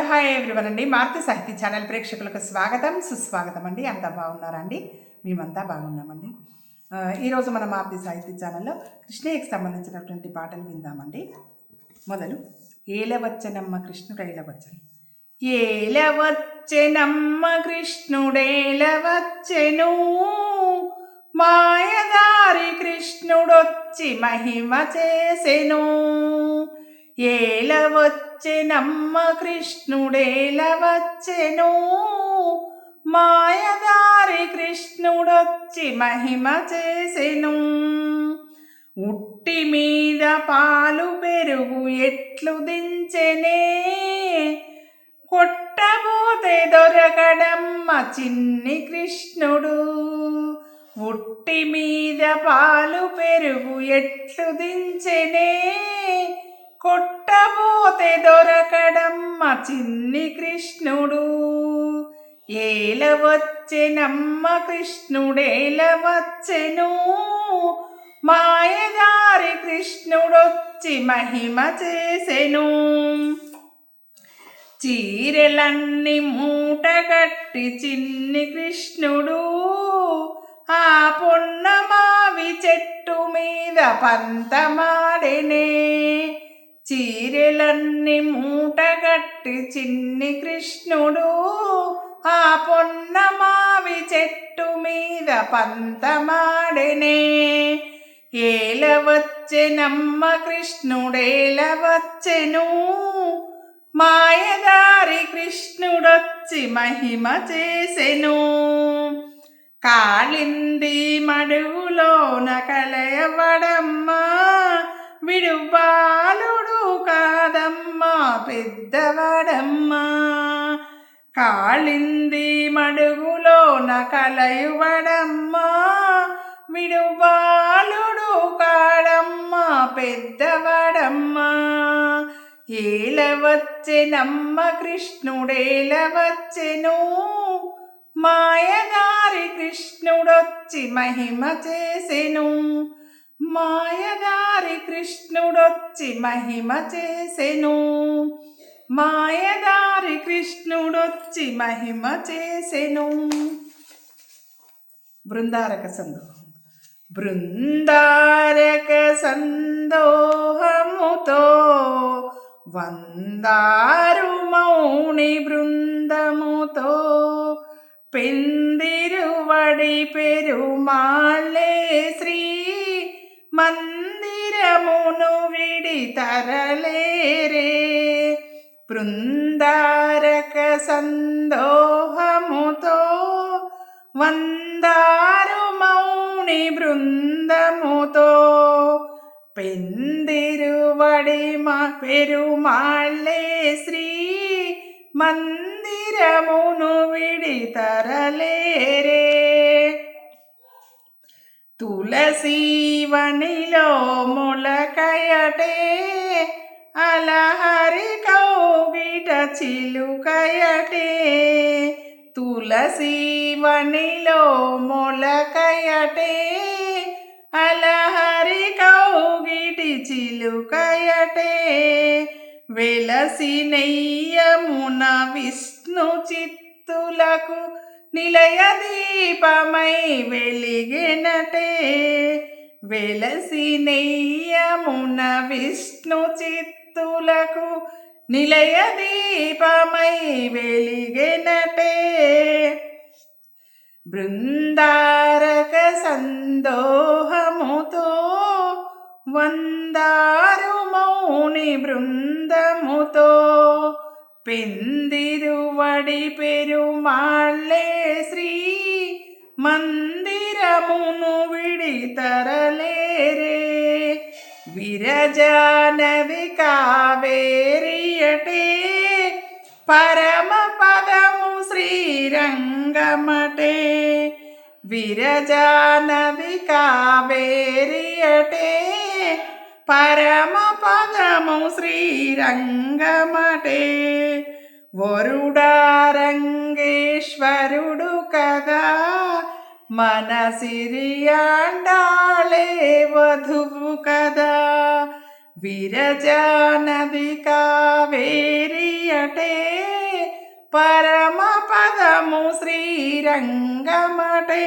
Hello hi everyone అండి. మారుతి సాహితీ channel ప్రేక్షకులకు స్వాగతం సుస్వాగతం అండి. అంతా బాగున్నారండి? మేమంతా బాగున్నామండి. ఈరోజు మన మారుతి సాహితీ ఛానల్లో కృష్ణయ్యకి సంబంధించినటువంటి పాటలు విందామండి. మొదలు ఏలవచ్చనమ్మ కృష్ణుడు ఏలవచ్చను. ఏలవచ్చనమ్మ కృష్ణుడేలవచ్చెను మాయదారి కృష్ణుడొచ్చి మహిమ చేసెను. ఏలవచ్చెనమ్మ కృష్ణుడేలవచ్చెను. మాయదారి కృష్ణుడొచ్చి మహిమ చేసెను. ఉట్టి మీద పాలు పెరుగు ఎట్లు దించెనే. కొట్టబోతే దొరకడమ్మ చిన్ని కృష్ణుడు. ఉట్టి మీద పాలు పెరుగు ఎట్లు దించెనే. కొట్టబోతే దొరకడమ్మ చిన్ని కృష్ణుడు. ఏలవచ్చెనమ్మ కృష్ణుడేలవచ్చెను మాయదారి కృష్ణుడొచ్చి మహిమ చేసెను. చీరెలన్నీ మూటగట్టి చిన్ని కృష్ణుడు. ఆ పొన్నమావి చెట్టు మీద పంతమాడెనే. చీరెలన్నీ మూటగట్టి చిన్ని కృష్ణుడు ఆ పొన్నమావి చెట్టు మీద పంతమాడెనే. ఏలవచ్చెనమ్మ కృష్ణుడేలవచ్చెను? మాయదారి కృష్ణుడొచ్చి మహిమ చేసెను. కాళింది మడుగులోన కలయవడమ్మ విడుబా పెద్దవాడమ్మా. కాళింది మడుగులోన కలయువడమ్మా. విడుబాలుడు కాడమ్మా పెద్దవాడమ్మా. ఏలవచ్చెనమ్మ కృష్ణుడేలవచ్చెను. మాయదారి కృష్ణుడొచ్చి మహిమ చేసెను. మాయదారి కృష్ణుడొచ్చి మహిమ చేసెను. మాయదారి కృష్ణుడొచ్చి మహిమ చేసెను బృందారక సందో బృందారక సందోహముతో వందారు మౌని బృందముతో పెందిరువడి పెరుమాళ్ళే శ్రీ మందిరమును విడి తరలేరే బృందారక సందోహముతో వందారు మౌని బృందముతో పెందిరువడి మా పెరుమాళ్ళే శ్రీ మందిరమును విడి తరలేరే తులసీవనిలో మొలకయటే అలహరి కౌగిట చిలుకయటే తులసీవనిలో మొలకయటే అలహరి కౌగిటి చిలుకయటే వెలసి నెయ్యమున విష్ణు చిత్తులకు నిలయ దీపమై వెలిగినటే. వెలసి నెయ్యమున విష్ణు చిత్తులకు నిలయ దీపమై వెలిగినటే బృందారక సందోహముతో వందారు మౌని బృందముతో పెందిరువడి పెరుమాళ్ళే శ్రీ మందిరమును విడి తరలేరే വിരജാനവി കാവേരിയട്ടെ പരമപദമു ശ്രീരംഗമട്ടെ. വിരജാനവി കാവേരിയട്ടെ പരമപദമു ശ്രീരംഗമട്ടെ. വരുടാ మన సిరియాండాలే వధువు కదా. విరజానది కావేరియటే పరమ పదము శ్రీరంగమటే.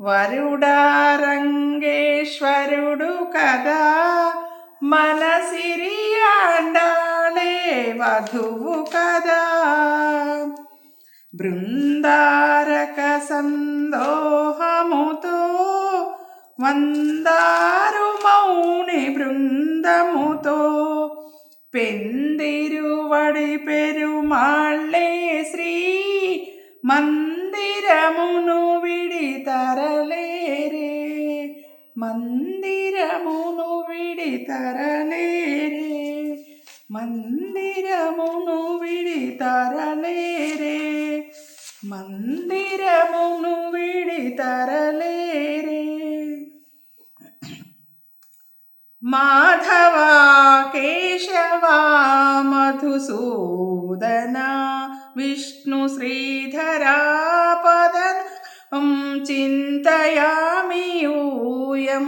వరుడారంగేశ్వరుడు కదా. మన సిరియాండాలే వధువు కదా. బృందారక సందోహముతో వందారు మౌని బృందముతో పెందిరువడి పెరుమాళ్ళే శ్రీ మందిరమును విడి తరలేరే మందిరమును విడి తరలేరే మందిరమును విడి తరలేరే మందిరమును విడి తరలేరే మాధవ కేశవ మధుసూదన విష్ణు శ్రీధరా పదం చింతయామి యూయం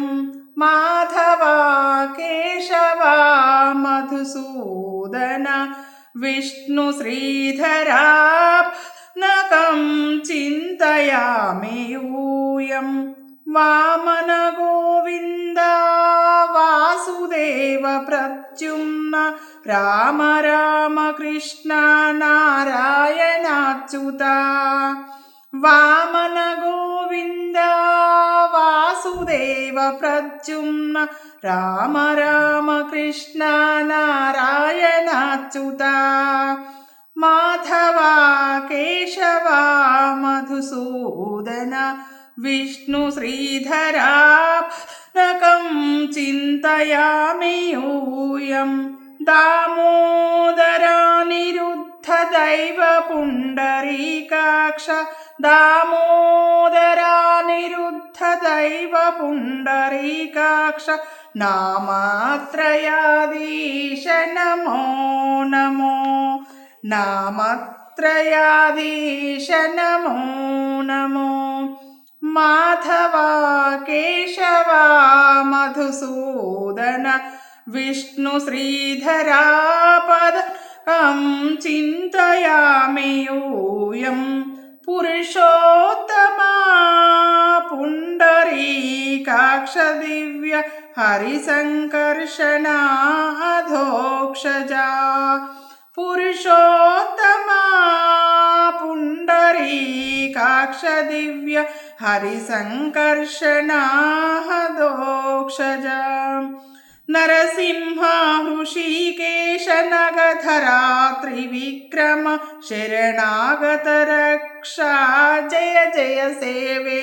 మాధవ కేశవ మధుసూదన విష్ణు न तं चिन्तयामि यूयं। वामनगोविन्द वासुदेव प्रत्युम्न राम रामकृष्ण नारायणाच्युता। वामनगोविन्द वासुदेव प्रत्युम्न राम रामकृष्ण नारायण अच्युता माधवा केशवा मधुसूदन विष्णुश्रीधरा चिन्तयामि यूयं दामोदरानिरुद्धदैव पुण्डरी कक्ष दामोदरानिरुद्धदैव पुण्डरीकाक्ष नामात्रया नमो नमो नामत्रयाधीश नमो नमो माधवा केशवा मधुसूदन विष्णुश्रीधरापद कं चिन्तयामि योऽयं पुरुषोत्तमा पुण्डरीकाक्षदिव्य हरिसङ्कर्षणाधोक्षजा पुरुषोत्तमा पुण्डरी काक्षदिव्य हरिसङ्कर्षणाहदोक्षजा नरसिंहा ऋषि केशनगधरात्रिविक्रम शरणागत जय जय सेवे।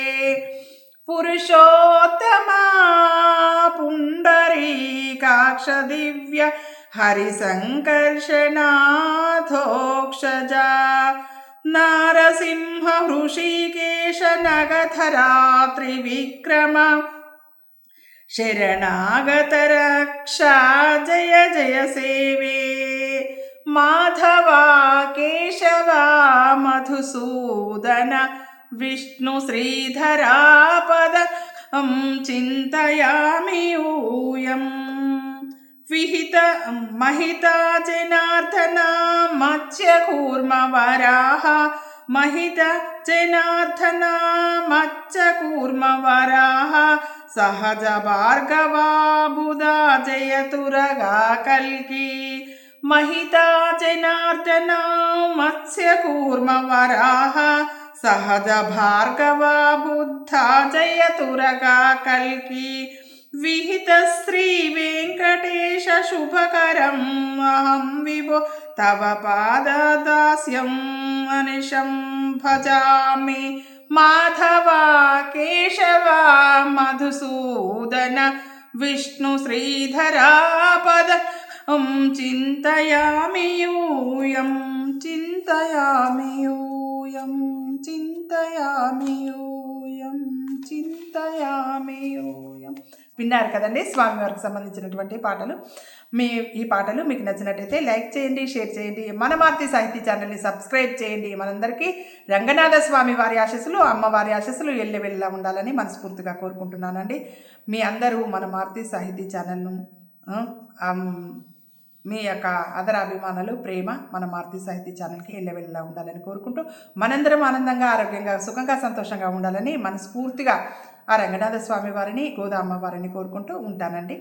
पुरुषोत्तमा पुण्डरी काक्षदिव्य हरिसङ्कर्षणाथोक्षजा नारसिंहृषिकेशनगधरात्रिविक्रम शरणागतरक्षा जय जय सेवे। माधवा केशवा मधुसूदन विष्णुश्रीधरापदं चिन्तयामि यूयम् विहित महिता जनार्दना मत्स्यकूर्मवराः महित जनार्दना मत्स्यकूर्मवराः सहज भार्गवाबुधा जयतुरगा कल्की महिता जनार्दना मत्स्यकूर्मवराः सहज भार्गवा बुद्धा जयतुरगा कल्की विहितश्रीवेङ्कटेशुभकरम् अहं विभो तव पाददास्यम् मनिशं भजामि। माधवा केशवा मधुसूदन विष्णुश्रीधरापदं चिन्तयामि यूयं चिन्तयामि यूयं चिन्तयामि यूयं चिन्तयामि यू విన్నారు కదండి. స్వామివారికి సంబంధించినటువంటి పాటలు. మీ ఈ పాటలు మీకు నచ్చినట్టయితే లైక్ చేయండి షేర్ చేయండి. మన మార్తి సాహితీ ఛానల్ని సబ్స్క్రైబ్ చేయండి. మనందరికీ రంగనాథ స్వామి వారి ఆశస్సులు అమ్మవారి ఆశస్సులు ఎల్లి వెళ్ళేలా ఉండాలని మనస్ఫూర్తిగా కోరుకుంటున్నానండి. మీ అందరూ మన మారుతి సాహితీ ఛానల్ను మీ యొక్క అదరాభిమానాలు ప్రేమ మన మారుతి సాహితీ ఛానల్కి వెళ్ళవెళ్ళలా ఉండాలని కోరుకుంటూ మనందరం ఆనందంగా ఆరోగ్యంగా సుఖంగా సంతోషంగా ఉండాలని మనస్ఫూర్తిగా ఆ రంగనాథ స్వామి వారిని గోదా అమ్మవారిని కోరుకుంటూ ఉంటానండి.